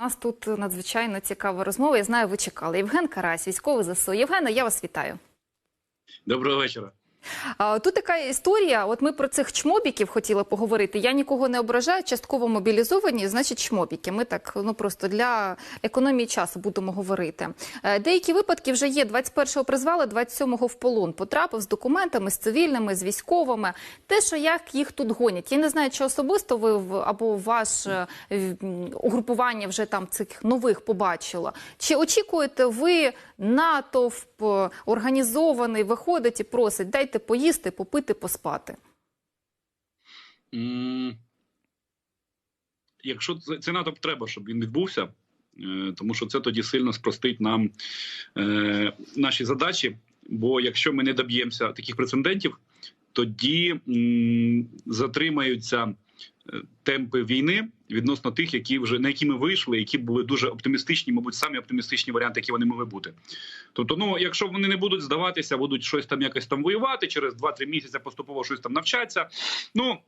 У нас тут надзвичайно цікава розмова. Я знаю, ви чекали. Євген Карась, військовий ЗСУ. Євгена, я вас вітаю. Доброго вечора. Тут така історія. От ми про цих чмобіків хотіли поговорити. Я нікого не ображаю, частково мобілізовані, значить чмобіки. Ми так ну просто для економії часу будемо говорити. Е, Деякі випадки вже є. 21-го призвали, 27-го в полон. Потрапив з документами, з цивільними, з військовими. Те, що як їх тут гонять. Я не знаю, чи особисто ви або ваше угрупування вже там цих нових побачило. Чи очікуєте ви натовп е, організований, виходить і просить, дайте поїсти, попити, поспати? Якщо це, це натовп треба, щоб він відбувся, е, тому що це тоді сильно спростить нам е, наші задачі. Бо якщо ми не доб'ємося таких прецедентів, тоді затримаються темпи війни відносно тих, які вже на які ми вийшли, які були дуже оптимістичні, мабуть, самі оптимістичні варіанти, які вони могли бути. Тобто, ну якщо вони не будуть здаватися, будуть щось там якось там воювати через 2-3 місяці, поступово щось там навчаться. Ну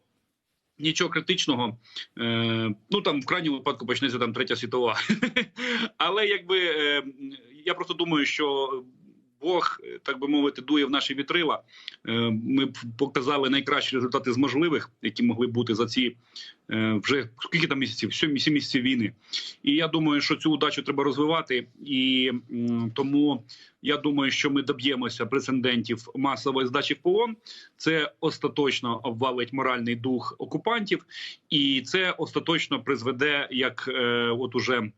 нічого критичного. Е, ну там в крайньому випадку почнеться там третя світова. Але якби е, я просто думаю, що. Бог, е, так би мовити, дує в наші вітрила. Е, Ми показали найкращі результати з можливих, які могли бути за ці е, вже скільки там місяців? Сім місяців війни. І я думаю, що цю удачу треба розвивати. І тому я думаю, що ми доб'ємося прецедентів масової здачі в полон. Це остаточно обвалить моральний дух окупантів, і це остаточно призведе як е, от уже.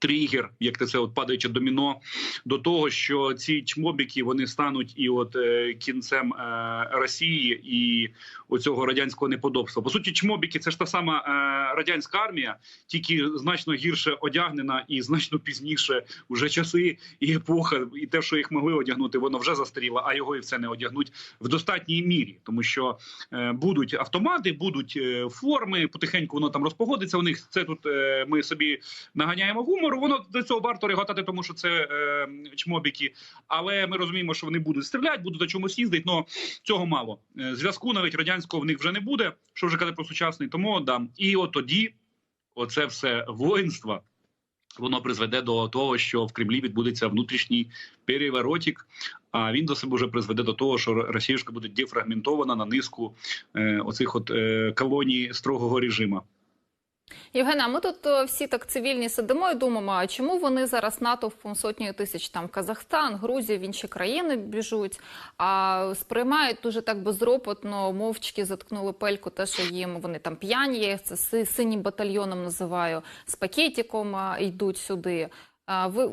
Тригер, як це от падаюче доміно, до того, що ці чмобіки вони стануть і от е, кінцем е, Росії і оцього радянського неподобства. По суті, чмобіки це ж та сама е, радянська армія, тільки значно гірше одягнена і значно пізніше вже часи і епоха, і те, що їх могли одягнути, воно вже застаріло, а його і все не одягнуть в достатній мірі, тому що е, будуть автомати, будуть е, форми. Потихеньку воно там розпогодиться. У них це тут е, ми собі наганяємо гумору. Воно до цього варто реготати, тому що це е, чмобіки. Але ми розуміємо, що вони будуть стріляти, будуть на чомусь їздити. але цього мало. Е, Зв'язку навіть радянського в них вже не буде. Що вже казати про сучасний, тому да. І от тоді, оце все воїнство. Воно призведе до того, що в Кремлі відбудеться внутрішній переворотик, а він до себе вже призведе до того, що Росіюшка буде дефрагментована на низку е, оцих от е, колоній строгого режиму. Євгена, ми тут е, всі так цивільні сидимо і думаємо, а чому вони зараз натовпом сотнею тисяч там Казахстан, Грузію, в інші країни біжуть, а сприймають дуже так безропотно, мовчки заткнули пельку, те, що їм вони там п'яні, це синім батальйоном називаю, з пакетиком йдуть сюди. А, ви,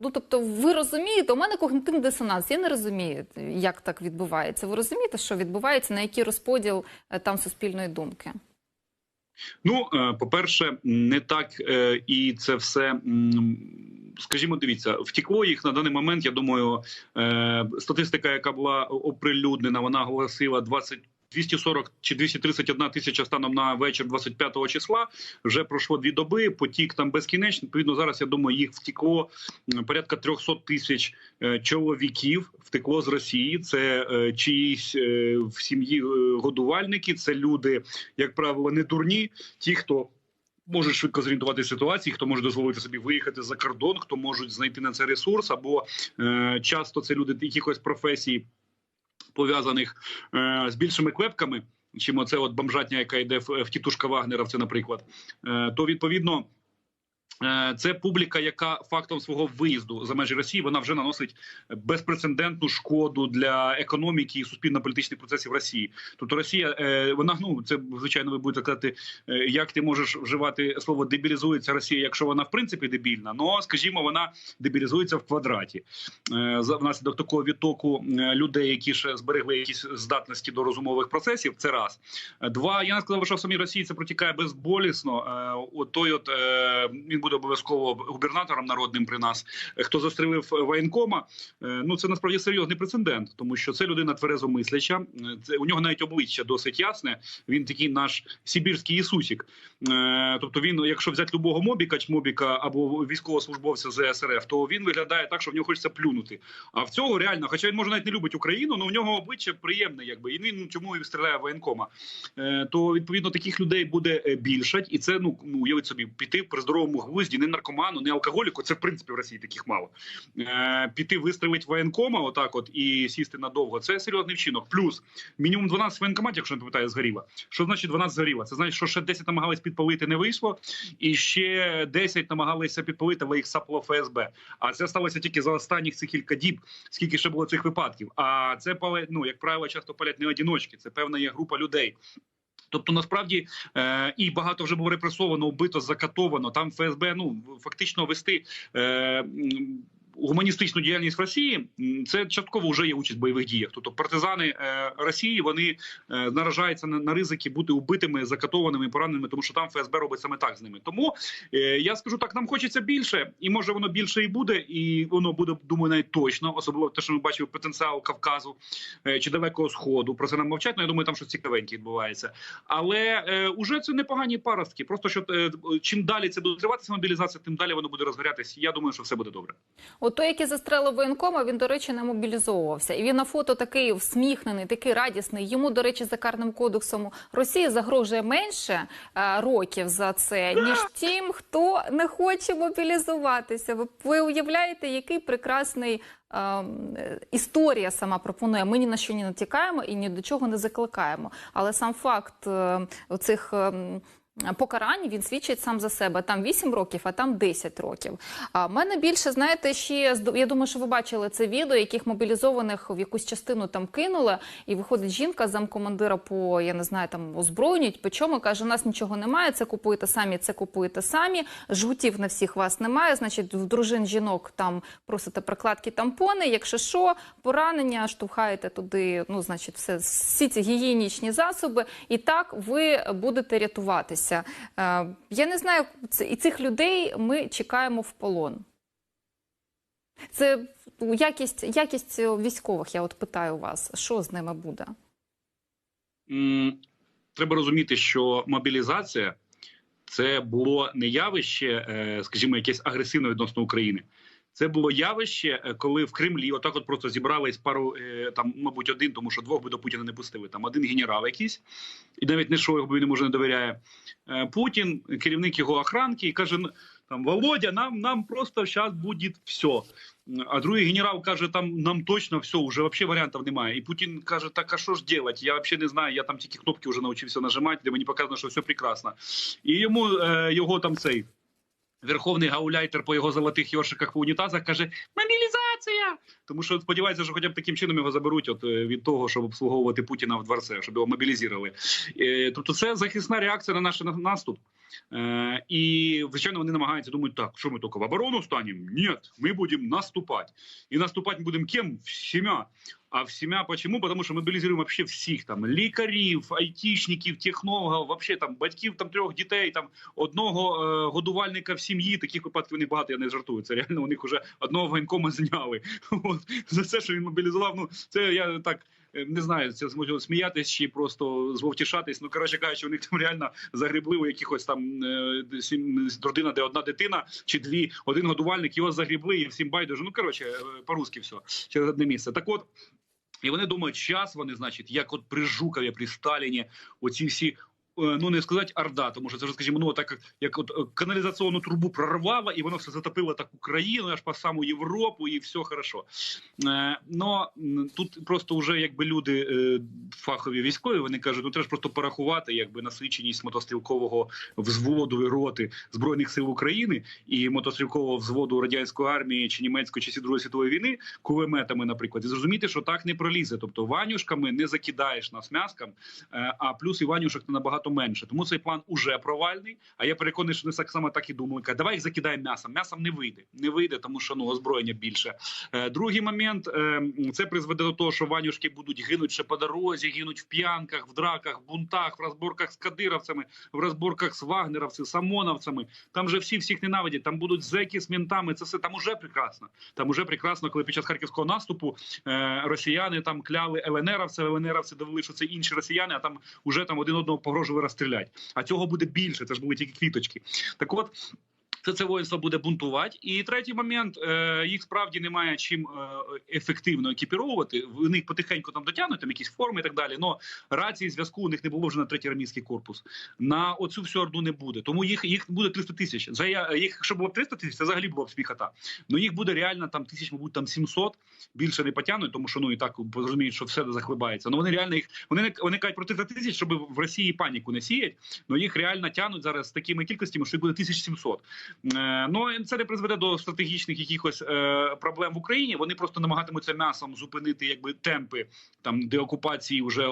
ну, тобто, ви розумієте, у мене когнитивний дисонанс, я не розумію, як так відбувається. Ви розумієте, що відбувається, на який розподіл е, там суспільної думки? Ну, е, по-перше, не так е, і це все. Скажімо, дивіться, втікло їх на даний момент. Я думаю, е, статистика, яка була оприлюднена, вона оголосила 20 240 чи 231 тисяча станом на вечір 25 числа. Вже пройшло дві доби. Потік там безкінечний. Відповідно, зараз я думаю, їх втекло порядка 300 тисяч е, чоловіків. Втекло з Росії. Це е, чиїсь е, в сім'ї годувальники. Це люди, як правило, не дурні. Ті, хто можуть швидко зорієнтувати ситуації, хто може дозволити собі виїхати за кордон, хто можуть знайти на це ресурс, або часто це люди якихось професій пов'язаних е, з більшими клепками, чим оце от бомжатня, яка йде в, в тітушка Вагнеровця, наприклад, е, то відповідно. Е, Це публіка, яка фактом свого виїзду за межі Росії вона вже наносить безпрецедентну шкоду для економіки і суспільно-політичних процесів Росії. Тобто Росія, е, вона ну це звичайно, ви будете казати, е, як ти можеш вживати слово дебілізується Росія, якщо вона в принципі дебільна. Ну скажімо, вона дебілізується в квадраті внаслідок такого відтоку людей, які ще зберегли якісь здатності до розумових процесів. Це раз два. Я не сказав, що в самій Росії це протікає безболісно. От той, от він буде обов'язково губернатором народним при нас. Е, Хто застрелив воєнкома? Е, Ну це насправді серйозний прецедент, тому що це людина тверезомисляча. Е, Це у нього навіть обличчя досить ясне. Він такий наш сибірський Ісусік. Е, Тобто, він, якщо взяти любого мобіка, чмобіка або військовослужбовця ЗСРФ, то він виглядає так, що в нього хочеться плюнути. А в цього реально, хоча він може навіть не любить Україну, але в нього обличчя приємне, якби і він чому і стріляє воєнкома. Е, То відповідно таких людей буде е, більшать, і це ну ну уявіть собі піти при здоровому безглузді, не наркоману, не алкоголіку. Це в принципі в Росії таких мало. Е, піти вистрелить воєнкома, отак, от і сісти надовго. Це серйозний вчинок. Плюс мінімум 12 воєнкоматів, якщо не пам'ятаю, згоріло. Що значить 12 згоріло? Це значить, що ще 10 намагались підпалити, не вийшло, і ще 10 намагалися підпалити, але їх сапло ФСБ. А це сталося тільки за останніх цих кілька діб, скільки ще було цих випадків. А це ну як правило, часто палять не одіночки, це певна є група людей. Тобто, насправді е, і багато вже було репресовано, вбито, закатовано. Там ФСБ ну фактично вести е, гуманістичну діяльність в Росії. Це частково вже є участь в бойових діях. Тобто партизани е, Росії вони е, наражаються на, ризики бути убитими, закатованими, пораненими, тому що там ФСБ робить саме так з ними. Тому е, я скажу так: нам хочеться більше, і може воно більше і буде, і воно буде думаю, навіть точно, особливо те, що ми бачимо потенціал Кавказу чи далекого сходу. Про це нам мовчать. Ну я думаю, там щось цікавеньке відбувається. Але уже це непогані паростки. Просто що чим далі це буде триватися мобілізація, тим далі воно буде розгорятись. Я думаю, що все буде добре. От той, який застрелив воєнкома, він, до речі, не мобілізовувався. І він на фото такий всміхнений, такий радісний. Йому, до речі, за карним кодексом Росії загрожує менше е, років за це, ніж тим, хто не хоче мобілізуватися. Ви, ви уявляєте, який прекрасний. е, Історія сама пропонує. Ми ні на що не натякаємо і ні до чого не закликаємо. Але сам факт е, оцих ем, покарань він свідчить сам за себе. Там 8 років, а там 10 років. А в мене більше, знаєте, ще я думаю, що ви бачили це відео, яких мобілізованих в якусь частину там кинули, і виходить жінка замкомандира по я не знаю, там озброєнють. По чому каже, у нас нічого немає. Це купуєте самі, це купуєте самі. Жгутів на всіх вас немає. Значить, в дружин жінок там просите прокладки тампони. Якщо що, поранення штовхаєте туди. Ну, значить, все всі ці гігієнічні засоби, і так ви будете рятуватися. Е, я не знаю, і цих людей ми чекаємо в полон. Це якість, якість військових. Я от питаю вас, що з ними буде? Треба розуміти, що мобілізація це було не явище, е, скажімо, якесь агресивне відносно України. Це було явище, е, коли в Кремлі отак от просто зібрались пару е, там, мабуть, один, тому що двох би до Путіна не пустили. Там один генерал якийсь, і навіть не що його він може не довіряє. Е, Путін, керівник його охранки, і каже: «Ну, там Володя, нам, нам просто зараз буде все. А другий генерал каже: там нам точно все, вже вообще варіантів немає. І Путін каже: Так, а що ж делать? Я взагалі не знаю. Я там тільки кнопки вже навчився нажимати, де мені показано, що все прекрасно. І йому його там цей. Верховний гауляйтер по його золотих йоршиках по унітазах каже: мобілізація! Тому що сподівається, що хоча б таким чином його заберуть от, е, від того, щоб обслуговувати Путіна в дворце, щоб його мобілізували. Е, тобто, це захисна реакція на наш наступ. Е, і звичайно, вони намагаються думають, так що ми тільки в оборону станемо? Ні, ми будемо наступати. І наступати будемо ким? Всіма. А всіма почему? Потому що мобілізуємо вообще всіх там лікарів, айтішників, технологів, вообще там батьків там трьох дітей, там одного е, годувальника в сім'ї. Таких випадків не багато, я не жартую. Це реально у них вже одного воєнкома зняли. От за це, що він мобілізував. Ну це я так. е, Не знаю, це зможу сміятись чи просто звовтішатись. Ну коротше кажучи, у них там реально загребли у якихось там е, сім- родина, де одна дитина чи дві, один годувальник, його загребли і всім байдуже. Ну коротше, е, по-русски все через одне місце. Так от. І вони думають, час вони, значить, як от при Жукові, при Сталіні, оці всі. Е, Ну, не сказати орда, тому що це вже, скажімо, ну так як, от е, каналізаційну трубу прорвало, і воно все затопило так Україну, аж по саму Європу, і все хорошо. Е, но тут просто вже якби люди е, фахові військові, вони кажуть, ну треба ж просто порахувати якби насиченість мотострілкового взводу і роти збройних сил України і мотострілкового взводу радянської армії чи німецької часів Другої світової війни кулеметами, наприклад, і зрозуміти, що так не пролізе. Тобто ванюшками не закидаєш нас м'яском, а плюс і ванюшок набагато менше. Тому цей план уже провальний. А я переконаний, що не так само так і думали. Кажуть, Давай їх закидаємо м'ясом. М'ясом не вийде. Не вийде, тому що ну озброєння більше. Е, Другий момент е, це призведе до того, що ванюшки будуть гинуть ще по дорозі, гинуть в п'янках, в драках, в бунтах, в розборках з кадировцями, в розборках з вагнеровцями, з ОМОНовцями. Там же всі всіх ненавидять. Там будуть зеки з ментами. Це все там уже прекрасно. Там уже прекрасно, коли під час харківського наступу е, росіяни там кляли ЛНРовців, ЛНРовці довели, що це інші росіяни, а там уже там один одного погрожували розстріляти. А цього буде більше. Це ж були тільки квіточки. Так от. Це це воїнство буде бунтувати. І третій момент е, їх справді немає чим е, ефективно екіпіровувати. В них потихеньку там дотягнуть там якісь форми і так далі. Но рації зв'язку у них не було вже на третій армійський корпус. На оцю всю орду не буде. Тому їх їх буде 300 тисяч. За я їх, якщо було б 300 тисяч, це взагалі було б сміхота. Ну їх буде реально там тисяч, мабуть, там 700. Більше не потягнуть, тому що ну і так розуміють, що все захлибається. Ну вони реально їх вони вони кажуть про 300 тисяч, щоб в Росії паніку не сіять. Ну їх реально тягнуть зараз з такими кількостями, що їх буде 1700. Е, Ну це не призведе до стратегічних якихось е, проблем в Україні. Вони просто намагатимуться м'ясом зупинити якби темпи там деокупації вже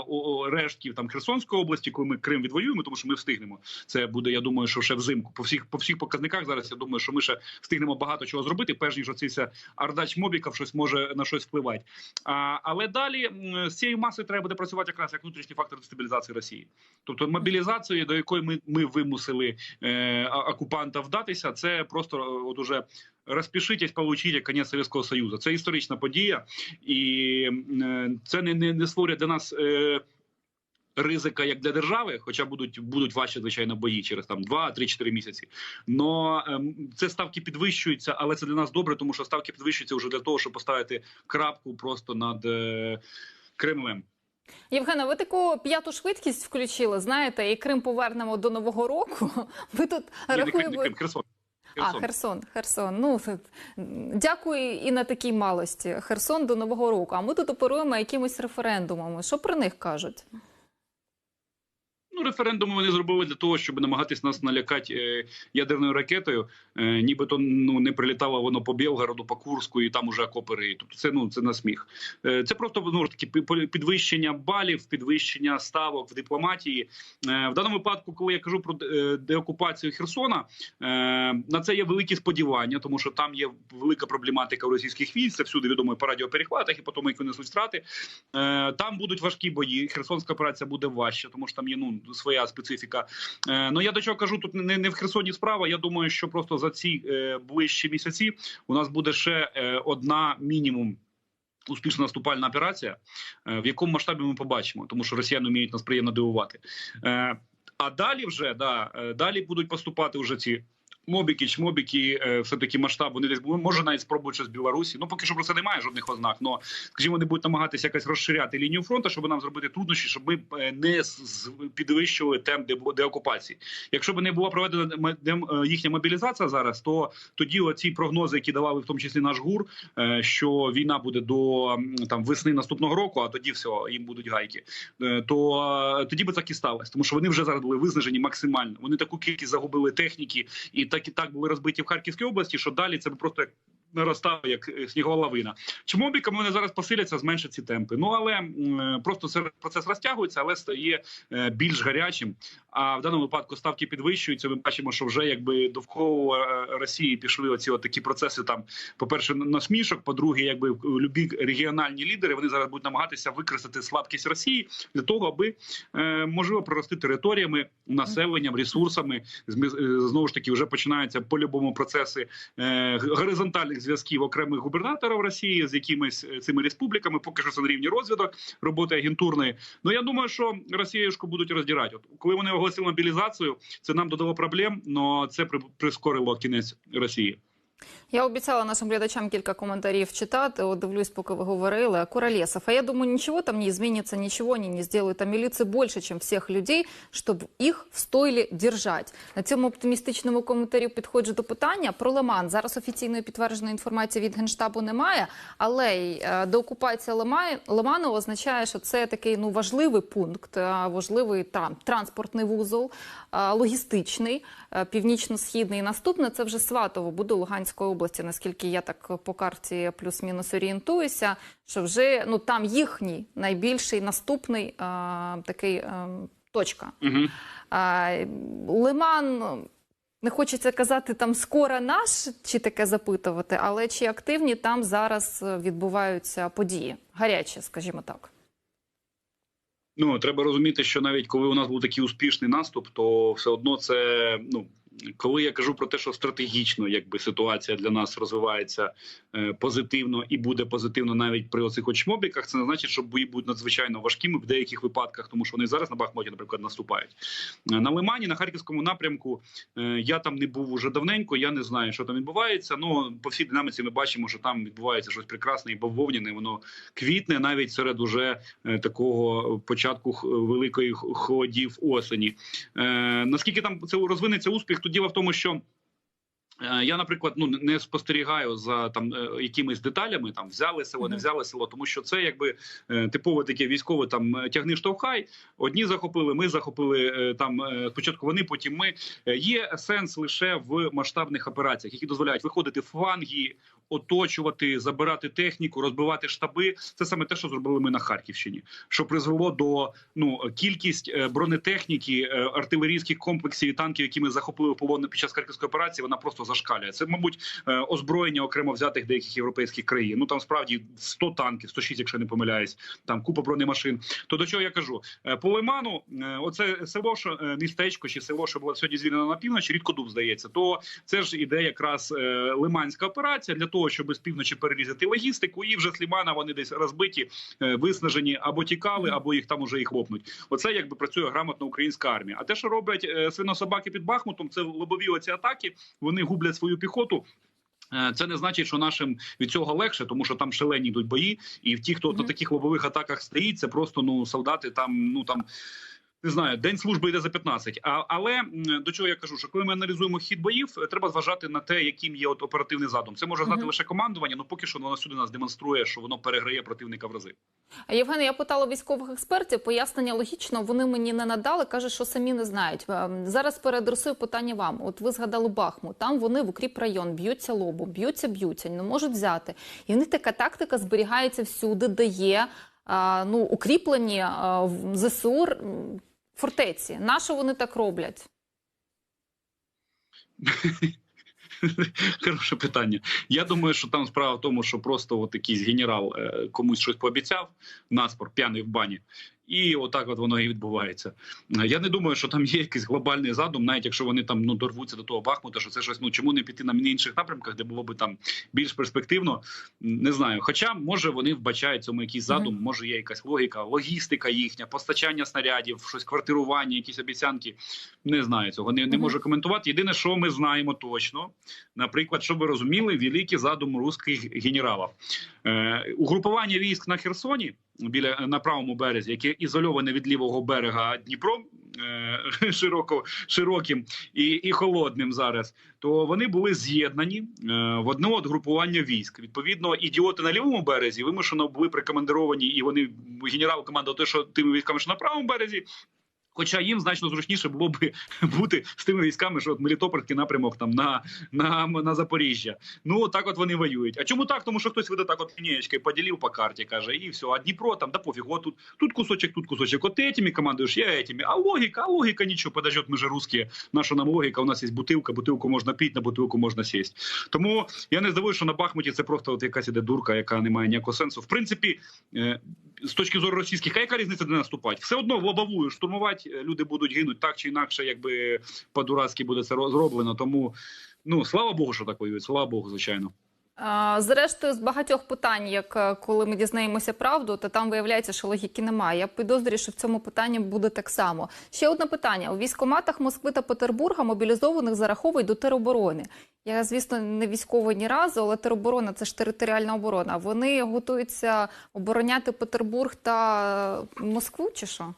рештків там Херсонської області, коли ми Крим відвоюємо, тому що ми встигнемо. Це буде, я думаю, що ще взимку. По всіх по всіх показниках зараз я думаю, що ми ще встигнемо багато чого зробити, перш ніж оцей вся ардач мобіків щось може на щось впливати. А, але далі з цією масою треба буде працювати якраз як внутрішній фактор дестабілізації Росії, тобто мобілізацію, до якої ми, ми вимусили е, окупанта вдатися, це просто е, от уже розпишитесь, получите конець Совєтського Союзу. Це історична подія, і е, це не, не, не створює для нас. Е, Ризика як для держави, хоча будуть будуть важчі, звичайно, бої через там 2-3-4 місяці. Но ем, це ставки підвищуються, але це для нас добре, тому що ставки підвищуються вже для того, щоб поставити крапку просто над е, Кремлем. Євгена, ви таку п'яту швидкість включили, знаєте, і Крим повернемо до Нового року. Ви тут Крим, рахуємо. Крим, Херсон. А, Херсон. Херсон. Ну дякую і на такій малості. Херсон до Нового року. А ми тут оперуємо якимось референдумами. Що про них кажуть? Ну, референдуми вони зробили для того, щоб намагатись нас налякати е, ядерною ракетою. Е, нібито ну не прилітало воно по Білгороду, по Курську, і там уже окопи риють. Тобто це ну це на сміх. Е, це просто ну ж таки підвищення балів, підвищення ставок в дипломатії. В даному випадку, коли я кажу про деокупацію Херсона, на це є великі сподівання, тому що там є велика проблематика російських військ. Це всюди відомо і по радіоперехватах, і по тому, як вони втрати. Там будуть важкі бої. Херсонська операція буде важча, тому що там є ну своя специфіка. Е, Ну я до чого кажу, тут не, не в Херсоні справа. Я думаю, що просто за ці е, ближчі місяці у нас буде ще е, одна мінімум. Успішна наступальна операція, в якому масштабі ми побачимо, тому що росіяни вміють нас приємно дивувати. А далі вже да далі будуть поступати вже ці мобіки, чмобіки, е, все таки масштаб. Вони десь може навіть спробують щось з Білорусі. Ну поки що про це немає жодних ознак. Но скажімо, вони будуть намагатися якось розширяти лінію фронту, щоб нам зробити труднощі, щоб ми е, не підвищували темп де- деокупації. Якщо б не була проведена е, їхня мобілізація зараз, то тоді оці прогнози, які давали в тому числі наш гур, що війна буде до там весни наступного року, а тоді все їм будуть гайки. То тоді би так і сталося, тому що вони вже зараз були виснажені максимально. Вони таку кількість загубили техніки і так і так були розбиті в Харківській області, що далі це просто як наростало як е, снігова лавина. Чмобіками вони зараз посиляться, зменшать ці темпи. Ну але е, просто це процес розтягується, але стає е, більш гарячим. А в даному випадку ставки підвищуються. Ми бачимо, що вже якби довкола Росії пішли оці такі процеси. Там, по перше, насмішок. По-друге, якби любі регіональні лідери вони зараз будуть намагатися використати слабкість Росії для того, аби можливо прорости територіями, населенням, ресурсами. Знову ж таки, вже починаються по-любому процеси горизонтальних зв'язків окремих губернаторів Росії з якимись е, цими республіками. Поки що це на рівні розвідок, роботи агентурної. Ну я думаю, що Росіюшку будуть роздирати. От коли вони оголосили мобілізацію, це нам додало проблем, але це при- прискорило кінець Росії. Я обіцяла нашим глядачам кілька коментарів читати. От дивлюсь, поки ви говорили. Куролесов. А я думаю, ничего там не изменится, ничего они не сделают. А милиции больше, чем всех людей, щоб їх в стойлі держать. На цьому оптимістичному коментарі підходжу до питання про Лиман. Зараз офіційної підтвердженої інформації від Генштабу немає, але й е, деокупація Лиману означає, що це такий ну важливий пункт, е, важливий там транспортний вузол, е, логістичний, північно-східний. Наступне це вже Сватово буде Луганської області, наскільки я так по карті плюс-мінус орієнтуюся, що вже ну там їхній найбільший наступний е, такий е, точка. Угу. А, Лиман. Не хочеться казати там скоро наш чи таке запитувати, але чи активні там зараз відбуваються події гарячі, скажімо так. Ну треба розуміти, що навіть коли у нас був такий успішний наступ, то все одно це ну коли я кажу про те, що стратегічно якби ситуація для нас розвивається е, позитивно і буде позитивно навіть при оцих от шмобіках, це не значить, що бої будуть надзвичайно важкими в деяких випадках, тому що вони зараз на Бахмуті, наприклад, наступають Е, на Лимані, на харківському напрямку. е, Я там не був уже давненько. Я не знаю, що там відбувається. Ну по всій динаміці ми бачимо, що там відбувається щось прекрасне і бавовняне. Воно квітне навіть серед уже такого початку великої холодів осені. Наскільки там це розвинеться успіх? То діло в тому, що. е, Я, наприклад, ну не спостерігаю за там е, якимись деталями, там взяли село, не взяли село, тому що це якби е, типове таке військове там тягни штовхай. Одні захопили, ми захопили там спочатку вони, потім ми. Є сенс лише в масштабних операціях, які дозволяють виходити в фланги, оточувати, забирати техніку, розбивати штаби. Це саме те, що зробили ми на Харківщині, що призвело до ну кількість е, бронетехніки, е, артилерійських комплексів і танків, які ми захопили полон під час харківської операції. Вона просто зашкалює. Це, мабуть, е, озброєння окремо взятих деяких європейських країн. Ну там справді 100 танків, 106, якщо я не помиляюсь, там купа бронемашин. То до чого я кажу? По лиману, оце село, що містечко чи село, що було сьогодні звільнено на півночі, рідкодуб здається. То це ж іде якраз лиманська операція для того, щоб з півночі перерізати логістику, і вже з Лимана вони десь розбиті, е, виснажені або тікали, або їх там уже їх лопнуть. Оце якби працює грамотно українська армія. А те, що роблять е, свинособаки під Бахмутом, це лобові оці атаки. Вони гублять свою піхоту. Е, Це не значить, що нашим від цього легше, тому що там шалені йдуть бої, і в ті, хто Мгм. на таких лобових атаках стоїть, це просто ну солдати там, ну там. Не знаю, день служби йде за 15. А, але до чого я кажу, що коли ми аналізуємо хід боїв, е, треба зважати на те, яким є от оперативний задум. Це може знати Мгм. лише командування, але поки що воно сюди нас демонструє, що воно переграє противника в рази. А, Євгене, я питала військових експертів, пояснення логічно, вони мені не надали, кажуть, що самі не знають. Ем, Зараз переадресую питання вам. От ви згадали Бахмут, там вони в укріп район б'ються лобом, б'ються, б'ються, не можуть взяти. І в них така тактика зберігається всюди, де є а, ну, укріплені а, в ЗСУ м, фортеці. На що вони так роблять? Хороше питання. Я думаю, що там справа в тому, що просто от якийсь генерал е, комусь щось пообіцяв, наспор п'яний в бані. І отак от воно і відбувається. Е, Я не думаю, що там є якийсь глобальний задум, навіть якщо вони там ну дорвуться до того Бахмута, що це щось. Ну чому не піти на інших напрямках, де було би там більш перспективно? Не знаю. Хоча може вони вбачають цьому якийсь задум, може є якась логіка, логістика їхня, постачання снарядів, щось квартирування, якісь обіцянки. Не знаю цього. Не, не можу коментувати. Єдине, що ми знаємо точно, наприклад, щоб ви розуміли, великий задум русських генералів. Е, угрупування військ на Херсоні біля на правому березі, яке ізольоване від лівого берега Дніпром. е, Широко широким і, і холодним зараз, то вони були з'єднані е, в одне групування військ. Відповідно, ідіоти на лівому березі вимушено були прикомандировані, і вони генерал командував те, що тими військами, що на правому березі. Хоча їм значно зручніше було б бути з тими військами, що от Мелітопольський напрямок там на, на, на Запоріжжя. Ну так от вони воюють. А чому так? Тому що хтось веде так от лінієчкою поділив по карті, каже, і все. А Дніпро там да пофіг, от тут, тут кусочок, тут кусочок. От ти этими командуєш, я этими. А логіка, а логіка нічого, подождет, ми же русські. Наша нам логіка, у нас є бутилка, бутилку можна пити, на бутилку можна сісти. Тому я не здивуюсь, що на Бахмуті це просто от якась іде дурка, яка не має ніякого сенсу. В принципі, е, з точки зору російських, а яка різниця де наступати? Все одно лобовую штурмувати е, люди будуть гинуть так чи інакше, якби по-дурацьки буде це роз- зроблено. Тому ну слава Богу, що так воюють. Слава Богу, звичайно. Зрештою, з багатьох питань, як е, коли ми дізнаємося правду, то там виявляється, що логіки немає. Я підозрюю, що в цьому питанні буде так само. Ще одне питання: у військоматах Москви та Петербурга мобілізованих зараховують до тероборони. Я, звісно, не військова ні разу, але тероборона це ж територіальна оборона. Вони готуються обороняти Петербург та е, Москву, чи що?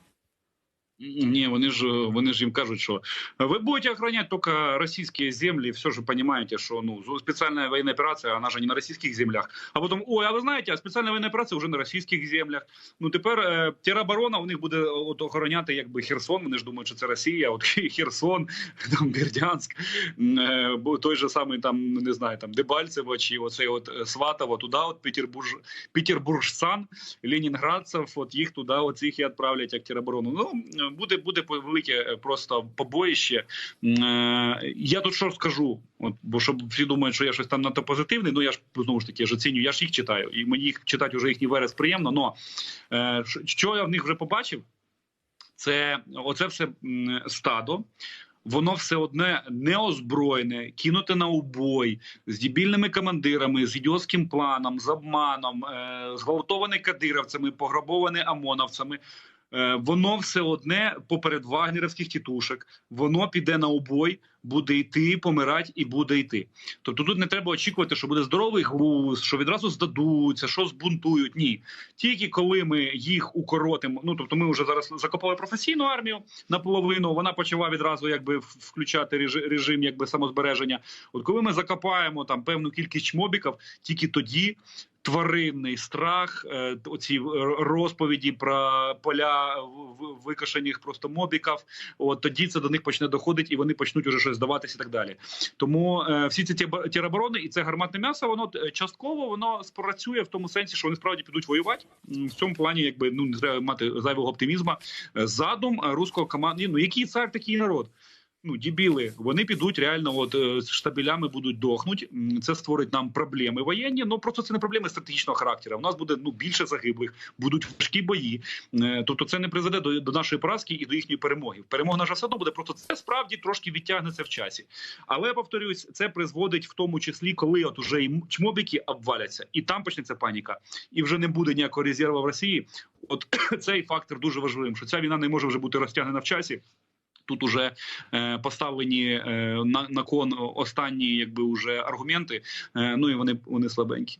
Ні, вони ж вони ж їм кажуть, що ви будете охороняти тільки російські землі. Все ж розумієте, що ну спеціальна воєнна операція, вона ж не на російських землях. А потім, ой, а ви знаєте, спеціальна воєнна операція вже на російських землях. Ну тепер е, тероборона у них буде от охороняти якби Херсон. Вони ж думають, що це Росія. От Херсон, там Бердянськ, е, той же самий там не знаю, там Дебальцево чи оцей от е, Сватово, туди, от Петербурж, Петербуржсан, Ленінградців, от їх туди, оцих і відправлять як тероборону. Ну буде буде велике е, просто побоїще. Е, Я тут що скажу, от бо щоб всі думають, що я щось там надто позитивний. Ну я ж знову ж таки ж оцінюю, я ж їх читаю, і мені їх читати вже їхній верес приємно. Но е, що- я в них вже побачив, це оце все стадо. воно все одне неозброєне, кинуте на убой з дебільними командирами, з ідіотським планом, з обманом, е, зґвалтоване кадировцями, пограбоване ОМОНовцями. Е, Воно все одне поперед вагнерівських тітушок, воно піде на убой, буде йти, помирати і буде йти. Тобто тут не треба очікувати, що буде здоровий глузд, що відразу здадуться, що збунтують. Ні, тільки коли ми їх укоротимо. Ну тобто, ми вже зараз закопали професійну армію наполовину. Вона почала відразу якби включати режим якби самозбереження. От коли ми закопаємо там певну кількість чмобіків, тільки тоді. Тваринний страх, е, оці розповіді про поля викошених просто мобіків. От тоді це до них почне доходити, і вони почнуть уже щось здаватися і так далі. Тому е, всі ці тіроборони і це гарматне м'ясо, воно е, частково воно спрацює в тому сенсі, що вони справді підуть воювати. В цьому плані, якби ну не треба мати зайвого оптимізму. Е, Задум е, руського команди. Ну який цар, такий народ. Ну, дебіли, вони підуть реально, от е, з штабелями будуть дохнуть. Це створить нам проблеми воєнні. Ну просто це не проблеми стратегічного характеру. У нас буде ну більше загиблих, будуть важкі бої. Е, Тобто, це не призведе до, до нашої поразки і до їхньої перемоги. Перемога наша все одно буде. Просто це справді трошки відтягнеться в часі. Але повторюсь, це призводить в тому числі, коли от уже і чмобіки обваляться, і там почнеться паніка, і вже не буде ніякого резерву в Росії. От цей фактор дуже важливим, що ця війна не може вже бути розтягнена в часі. Тут уже е, поставлені е, на, на кон останні, якби уже аргументи. Е, ну і вони, вони слабенькі.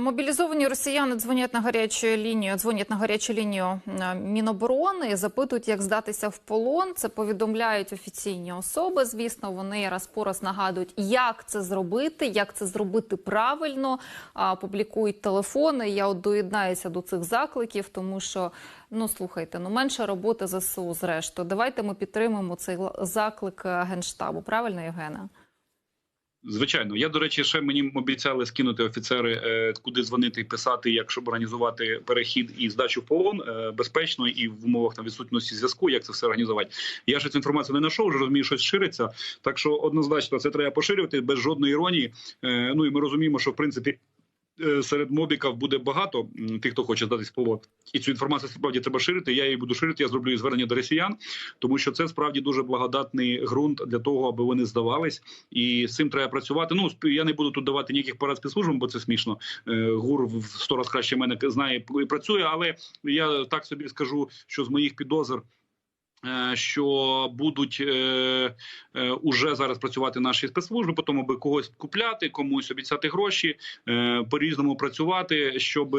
Мобілізовані росіяни дзвонять на гарячу лінію, дзвонять на гарячу лінію Міноборони, запитують, як здатися в полон. Це повідомляють офіційні особи. Звісно, вони раз по раз нагадують, як це зробити, як це зробити правильно. Публікують телефони. Я от доєднаюся до цих закликів, тому що ну слухайте, ну менше роботи ЗСУ. Зрештою, давайте ми підтримаємо цей заклик е, генштабу. Правильно, Євгена? Звичайно, я до речі, ще мені обіцяли скинути офіцери, е, куди дзвонити і писати, як щоб організувати перехід і здачу в полон е, безпечно і в умовах там відсутності зв'язку. Як це все організувати? Я ще цю інформацію не знайшов, вже розумію, що шириться. Так що однозначно це треба поширювати без жодної іронії. Е, Ну і ми розуміємо, що в принципі. Е, Серед мобіків буде багато тих, хто хоче здатись в полон. і цю інформацію справді треба ширити. Я її буду ширити. Я зроблю звернення до росіян, тому що це справді дуже благодатний ґрунт для того, аби вони здавались, і з цим треба працювати. Ну я не буду тут давати ніяких порад спецслужбам, бо це смішно. Е, Гур в сто раз краще мене знає і працює, але я так собі скажу, що з моїх підозр. Е, Що будуть е, е, уже зараз працювати наші спецслужби, по тому аби когось купляти, комусь обіцяти гроші, е, по різному працювати, щоб,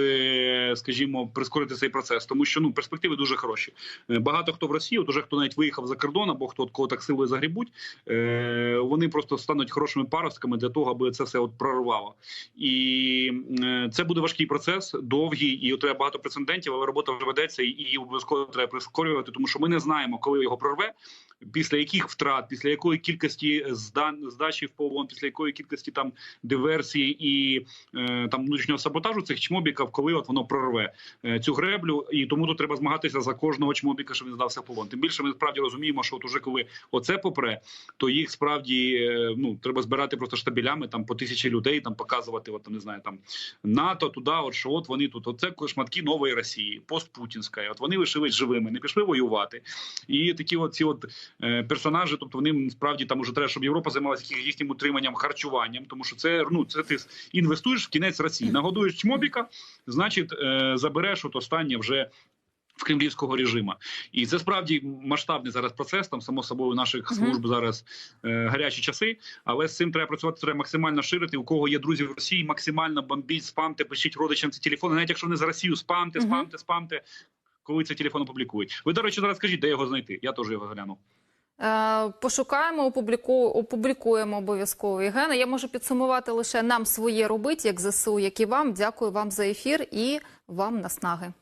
скажімо, прискорити цей процес, тому що ну перспективи дуже хороші. Е, Багато хто в Росії, от уже хто навіть виїхав за кордон, або хто от кого так силою загрібуть, е, вони просто стануть хорошими паростками для того, аби це все от прорвало. І е, це буде важкий процес, довгий, і треба багато прецедентів, але робота вже ведеться, і обов'язково треба прискорювати, тому що ми не знаємо, коли його прорве, після яких втрат, після якої кількості здан здачі в полон, після якої кількості там диверсії і е, там внутрішнього саботажу цих чмобіків, коли от воно прорве е, цю греблю, і тому тут треба змагатися за кожного чмобіка, щоб він здався в полон. Тим більше ми справді розуміємо, що от уже коли оце попре, то їх справді е, ну треба збирати просто штабелями там по тисячі людей, там показувати, от там не знаю, там НАТО туди, от що от вони тут. Оце шматки нової Росії, постпутінська. От вони лишились живими, не пішли воювати. І такі от ці от персонажі, тобто вони справді там уже треба, щоб Європа займалася їх- їхнім утриманням, харчуванням, тому що це ну це ти інвестуєш в кінець Росії, нагодуєш чмобіка, значить е, забереш от останнє вже. В кремлівського режиму, і це справді масштабний зараз процес. Там само собою наших Мгм. служб зараз е, гарячі часи, але з цим треба працювати. Треба максимально ширити. У кого є друзі в Росії, максимально бомбіть, спамте, пишіть родичам ці телефони. Навіть якщо вони за Росію, спамте, спамте, спамте. Коли цей телефон опублікують. Ви, до речі, зараз скажіть, де його знайти? Я теж його гляну. Е, Пошукаємо, опубліку... опублікуємо обов'язково Євгена. Я можу підсумувати лише нам своє робити, як ЗСУ, як і вам. Дякую вам за ефір і вам наснаги.